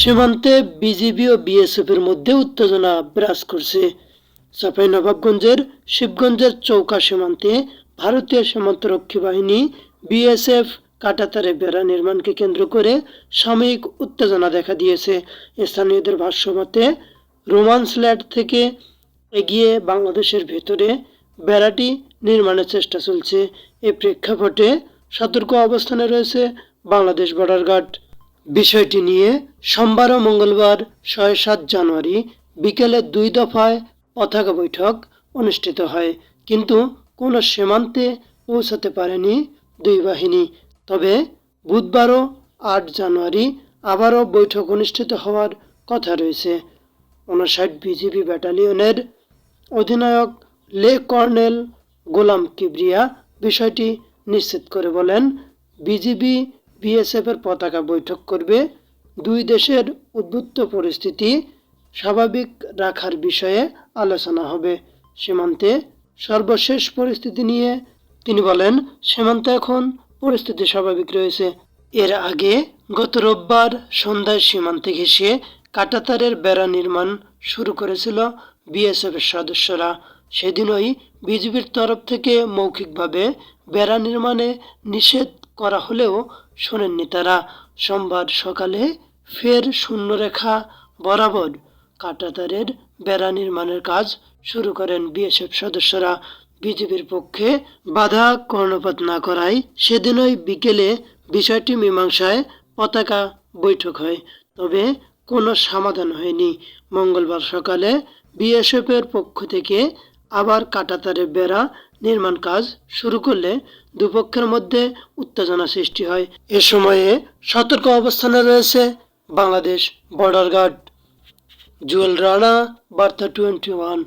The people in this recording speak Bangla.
সীমান্তে বিজিবি ও বিএসএফ এর মধ্যে উত্তেজনা বিরাজ করছে। চাঁপাইনবাবগঞ্জের শিবগঞ্জের চৌকা সীমান্তে ভারতীয় সীমান্তরক্ষী বাহিনী বিএসএফ কাটাতারে বেড়া নির্মাণকে কেন্দ্র করে সাময়িক উত্তেজনা দেখা দিয়েছে। স্থানীয়দের ভাষ্যমতে রোমান্স ল্যাড থেকে এগিয়ে বাংলাদেশের ভেতরে বেড়াটি নির্মাণের চেষ্টা চলছে। এ প্রেক্ষাপটে সতর্ক অবস্থানে রয়েছে বাংলাদেশ বর্ডার গার্ড। বিষয়টি নিয়ে সোমবার ও মঙ্গলবার ছয় সাত জানুয়ারি বিকেলে দুই দফায় পতাকা বৈঠক অনুষ্ঠিত হয়, কিন্তু কোনো সীমান্তে পৌঁছাতে পারেনি দুই বাহিনী। তবে বুধবারও আট জানুয়ারি আবারও বৈঠক অনুষ্ঠিত হওয়ার কথা রয়েছে। উনষাট বিজিবি ব্যাটালিয়নের অধিনায়ক লে কর্নেল গোলাম কিবরিয়া বিষয়টি নিশ্চিত করে বলেন, বিজিবি বিএসএফ এর পতাকা বৈঠক করবে। দুই দেশের উদ্বুদ্ধ পরিস্থিতি স্বাভাবিক রাখার বিষয়ে আলোচনা হবে সীমান্তে। সর্বশেষ পরিস্থিতি নিয়ে তিনি বলেন, সীমান্তে এখন পরিস্থিতি স্বাভাবিক রয়েছে। এর আগে গত রোববার সন্ধ্যায় সীমান্তে ঘেঁষে কাটাতারের বেড়া নির্মাণ শুরু করেছিল বিএসএফ এর সদস্যরা। সেদিনই বিজিবির তরফ থেকে মৌখিকভাবে বেড়া নির্মাণে নিষেধ করা হলেও শোনেননি তারা। সোমবার সকালে ফের শূন্যরেখা বরাবর কাটাতারের বেড়া নির্মাণের কাজ শুরু করেন বিএসএফ সদস্যরা। বিজেপির পক্ষে বাধা কর্ণপাত না করায় সেদিনই বিকেলে বিষয়টি মীমাংসায় পতাকা বৈঠক হয়। তবে কোনো সমাধান হয়নি। মঙ্গলবার সকালে বিএসএফ এর পক্ষ থেকে আবার কাটাতারে বেড়া নির্মাণ কাজ শুরু করলে দুপক্ষের মধ্যে উত্তেজনা সৃষ্টি হয়। এ সময়ে সতর্ক অবস্থানে রয়েছে বাংলাদেশ বর্ডার গার্ড। জুয়েল রানা, বার্তা টোয়েন্টি ওয়ান।